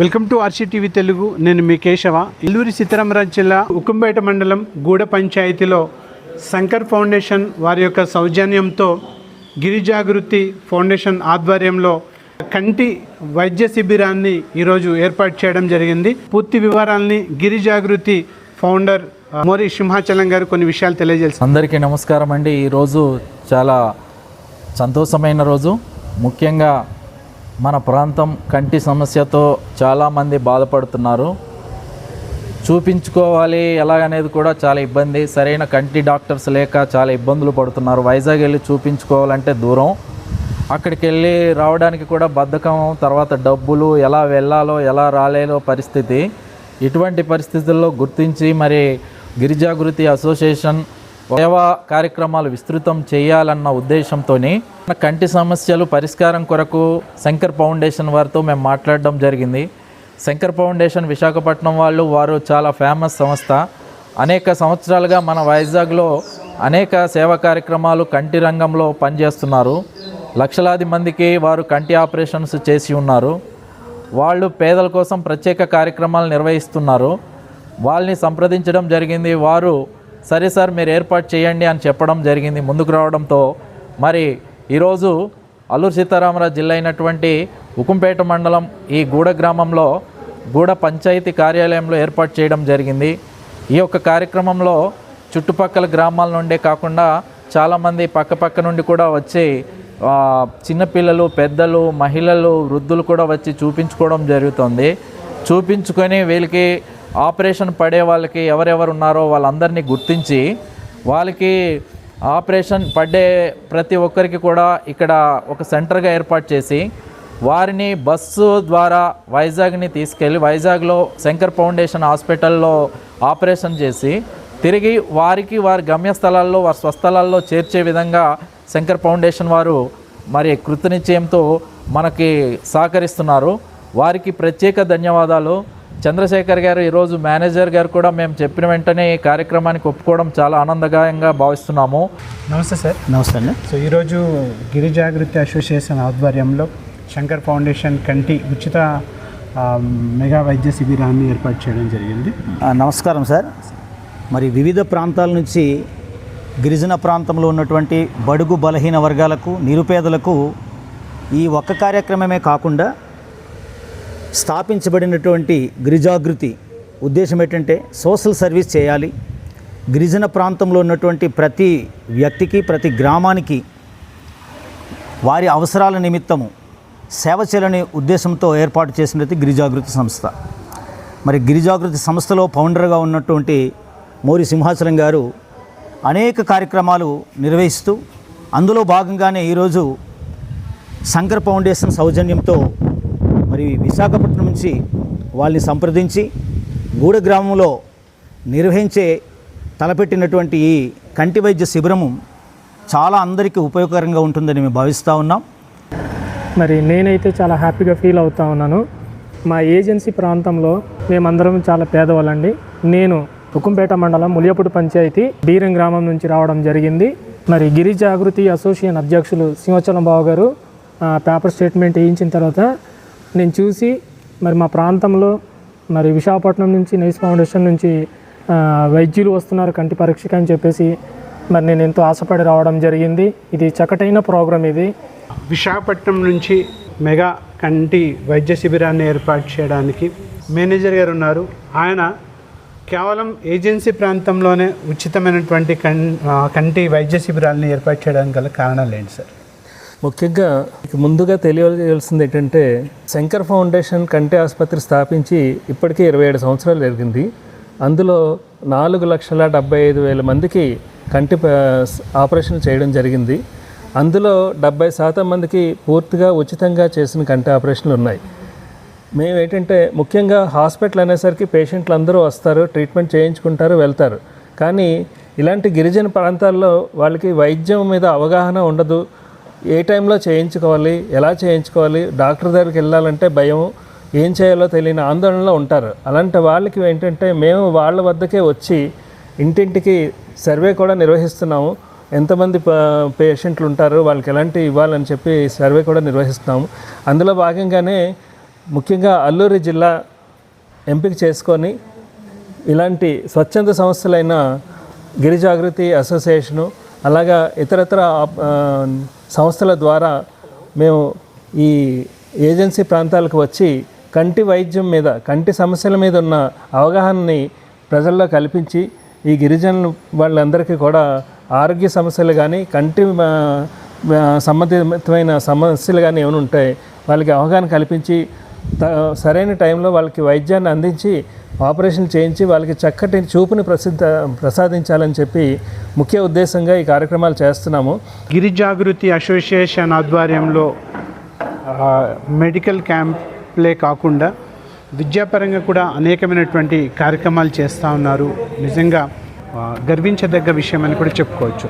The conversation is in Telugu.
Welcome to RCTV Telugu. నేను మీ కేశవ. ఇల్లూరి సీతారామరాజు జిల్లా ఉక్కంపేట మండలం గూడ పంచాయతీలో శంకర్ ఫౌండేషన్ వారి యొక్క సౌజన్యంతో గిరిజాగృతి ఫౌండేషన్ ఆధ్వర్యంలో కంటి వైద్య శిబిరాన్ని ఈరోజు ఏర్పాటు చేయడం జరిగింది. పూర్తి వివరాల్ని గిరిజాగృతి ఫౌండర్ మోరి సింహాచలం గారు కొన్ని విషయాలు తెలియజేస్తారు అందరికీ నమస్కారం అండి. ఈరోజు చాలా సంతోషమైన రోజు. ముఖ్యంగా మన ప్రాంతం కంటి సమస్యతో చాలామంది బాధపడుతున్నారు. చూపించుకోవాలి ఎలాగనేది కూడా చాలా ఇబ్బంది. సరైన కంటి డాక్టర్స్ లేక చాలా ఇబ్బందులు పడుతున్నారు. వైజాగ్ వెళ్ళి చూపించుకోవాలంటే దూరం. అక్కడికి వెళ్ళి రావడానికి కూడా బద్ధకం తర్వాత డబ్బులు ఎలా వెళ్ళాలో ఎలా రాలేలో పరిస్థితి. ఇటువంటి పరిస్థితుల్లో గుర్తించి మరి గిరిజాగృతి అసోసియేషన్ సేవా కార్యక్రమాలు విస్తృతం చేయాలన్న ఉద్దేశంతోనే కంటి సమస్యలు పరిష్కారం కొరకు శంకర్ ఫౌండేషన్ వారితో మేము మాట్లాడడం జరిగింది. శంకర్ ఫౌండేషన్ విశాఖపట్నం వాళ్ళు వారు చాలా ఫేమస్ సంస్థ. అనేక సంవత్సరాలుగా మన వైజాగ్లో అనేక సేవా కార్యక్రమాలు కంటి రంగంలో పనిచేస్తున్నారు. లక్షలాది మందికి వారు కంటి ఆపరేషన్స్ చేసి ఉన్నారు. వాళ్ళు పేదల కోసం ప్రత్యేక కార్యక్రమాలు నిర్వహిస్తున్నారు. వాళ్ళని సంప్రదించడం జరిగింది. వారు సరే సార్ మీరు ఏర్పాటు చేయండి అని చెప్పడం జరిగింది. ముందుకు రావడంతో మరి ఈరోజు అల్లూరు సీతారామరాజు జిల్లా అయినటువంటి ఉకుంపేట మండలం ఈ గూడ గ్రామంలో గూడ పంచాయతీ కార్యాలయంలో ఏర్పాటు చేయడం జరిగింది. ఈ యొక్క కార్యక్రమంలో చుట్టుపక్కల గ్రామాల నుండే కాకుండా చాలామంది పక్కపక్క నుండి కూడా వచ్చి చిన్నపిల్లలు పెద్దలు మహిళలు వృద్ధులు కూడా వచ్చి చూపించుకోవడం జరుగుతుంది. చూపించుకొని వీళ్ళకి ఆపరేషన్ పడే వాళ్ళకి ఎవరెవరు ఉన్నారో వాళ్ళందరినీ గుర్తించి వాళ్ళకి ఆపరేషన్ పడే ప్రతి ఒక్కరికి కూడా ఇక్కడ ఒక సెంటర్గా ఏర్పాటు చేసి వారిని బస్సు ద్వారా వైజాగ్ని తీసుకెళ్ళి వైజాగ్లో శంకర్ ఫౌండేషన్ హాస్పిటల్లో ఆపరేషన్ చేసి తిరిగి వారికి వారి గమ్యస్థలాల్లో వారి స్వస్థలాల్లో చేర్చే విధంగా శంకర్ ఫౌండేషన్ వారు మరి కృతనిశ్చయంతో మనకి సహకరిస్తున్నారు. వారికి ప్రత్యేక ధన్యవాదాలు. చంద్రశేఖర్ గారు ఈరోజు మేనేజర్ గారు కూడా మేము చెప్పిన వెంటనే ఈ కార్యక్రమానికి ఒప్పుకోవడం చాలా ఆనందదాయంగా భావిస్తున్నాము. నమస్తే సార్. నమస్తే అండి. సో ఈరోజు గిరిజాగృతి అసోసియేషన్ ఆధ్వర్యంలో శంకర్ ఫౌండేషన్ కంటి ఉచిత మెగా వైద్య శిబిరాన్ని ఏర్పాటు చేయడం జరిగింది. నమస్కారం సార్. మరి వివిధ ప్రాంతాల నుంచి గిరిజన ప్రాంతంలో ఉన్నటువంటి బడుగు బలహీన వర్గాలకు నిరుపేదలకు ఈ ఒక్క కార్యక్రమమే కాకుండా స్థాపించబడినటువంటి గిరిజాగృతి ఉద్దేశం ఏంటంటే సోషల్ సర్వీస్ చేయాలి. గిరిజన ప్రాంతంలో ఉన్నటువంటి ప్రతి వ్యక్తికి ప్రతి గ్రామానికి వారి అవసరాల నిమిత్తము సేవ చేయాలనే ఉద్దేశంతో ఏర్పాటు చేసినది గిరిజాగృతి సంస్థ. మరి గిరిజాగృతి సంస్థలో ఫౌండర్గా ఉన్నటువంటి మోరి సింహాచలం గారు అనేక కార్యక్రమాలు నిర్వహిస్తూ అందులో భాగంగానే ఈరోజు శంకర్ ఫౌండేషన్ సౌజన్యంతో మరి విశాఖపట్నం నుంచి వాళ్ళని సంప్రదించి గూడ గ్రామంలో నిర్వహించే తలపెట్టినటువంటి ఈ కంటి వైద్య శిబిరము చాలా అందరికీ ఉపయోగకరంగా ఉంటుందని మేము భావిస్తూ ఉన్నాం. మరి నేనైతే చాలా హ్యాపీగా ఫీల్ అవుతా ఉన్నాను. మా ఏజెన్సీ ప్రాంతంలో మేమందరం చాలా పేదవాళ్ళండి. నేను హుకుంపేట మండలం ములియపుడు పంచాయతీ బీరం గ్రామం నుంచి రావడం జరిగింది. మరి గిరి జాగృతి అసోసియేషన్ అధ్యక్షులు సింహచలం బాబు గారు పేపర్ స్టేట్మెంట్ వేయించిన తర్వాత నేను చూసి మరి మా ప్రాంతంలో మరి విశాఖపట్నం నుంచి నైస్ ఫౌండేషన్ నుంచి వైద్యులు వస్తున్నారు కంటి పరీక్షకి అని చెప్పేసి మరి నేను ఎంతో ఆశపడి రావడం జరిగింది. ఇది చక్కటైన ప్రోగ్రాం ఇది. విశాఖపట్నం నుంచి మెగా కంటి వైద్య శిబిరాన్ని ఏర్పాటు చేయడానికి మేనేజర్ గారు ఉన్నారు. ఆయన కేవలం ఏజెన్సీ ప్రాంతంలోనే ఉచితమైనటువంటి కన్ కంటి వైద్య శిబిరాలని ఏర్పాటు చేయడానికి గల కారణాలు ఏంటి సార్? ముఖ్యంగా ముందుగా తెలియవలసింది ఏంటంటే శంకర్ ఫౌండేషన్ కంటి ఆసుపత్రి స్థాపించి ఇప్పటికే ఇరవై ఏడు సంవత్సరాలు జరిగింది. అందులో నాలుగు లక్షల డెబ్బై ఐదు వేల మందికి కంటి ఆపరేషన్ చేయడం జరిగింది. అందులో డెబ్బై శాతం మందికి పూర్తిగా ఉచితంగా చేసిన కంటి ఆపరేషన్లు ఉన్నాయి. మేము ఏంటంటే ముఖ్యంగా హాస్పిటల్ అనేసరికి పేషెంట్లు అందరూ వస్తారు ట్రీట్మెంట్ చేయించుకుంటారు వెళ్తారు. కానీ ఇలాంటి గిరిజన ప్రాంతాల్లో వాళ్ళకి వైద్యం మీద అవగాహన ఉండదు. ఏ టైంలో చేయించుకోవాలి ఎలా చేయించుకోవాలి డాక్టర్ దగ్గరికి వెళ్ళాలంటే భయం ఏం చేయాలో తెలియని ఆందోళనలో ఉంటారు. అలాంటి వాళ్ళకి ఏంటంటే మేము వాళ్ళ వద్దకే వచ్చి ఇంటింటికి సర్వే కూడా నిర్వహిస్తున్నాము. ఎంతమంది పేషెంట్లు ఉంటారు వాళ్ళకి ఎలాంటి ఇవ్వాలని చెప్పి సర్వే కూడా నిర్వహిస్తున్నాము. అందులో భాగంగానే ముఖ్యంగా అల్లూరి జిల్లా ఎంపిక చేసుకొని ఇలాంటి స్వచ్ఛంద సంస్థలైన గిరిజాగృతి అసోసియేషను అలాగా ఇతరత్ర సంస్థల ద్వారా మేము ఈ ఏజెన్సీ ప్రాంతాలకు వచ్చి కంటి వైద్యం మీద కంటి సమస్యల మీద ఉన్న అవగాహనని ప్రజల్లో కల్పించి ఈ గిరిజనులు వాళ్ళందరికీ కూడా ఆరోగ్య సమస్యలు కానీ కంటి సంబంధితమైన సమస్యలు కానీ ఏమైనా ఉంటాయి వాళ్ళకి అవగాహన కల్పించి సరైన టైంలో వాళ్ళకి వైద్యాన్ని అందించి ఆపరేషన్ చేయించి వాళ్ళకి చక్కటి చూపుని ప్రసిద్ధ ప్రసాదించాలని చెప్పి ముఖ్య ఉద్దేశంగా ఈ కార్యక్రమాలు చేస్తున్నాము. గిరిజాగృతి అసోసియేషన్ ఆధ్వర్యంలో మెడికల్ క్యాంప్లే కాకుండా విద్యాపరంగా కూడా అనేకమైనటువంటి కార్యక్రమాలు చేస్తూ ఉన్నారు. నిజంగా గర్వించదగ్గ విషయం అని కూడా చెప్పుకోవచ్చు.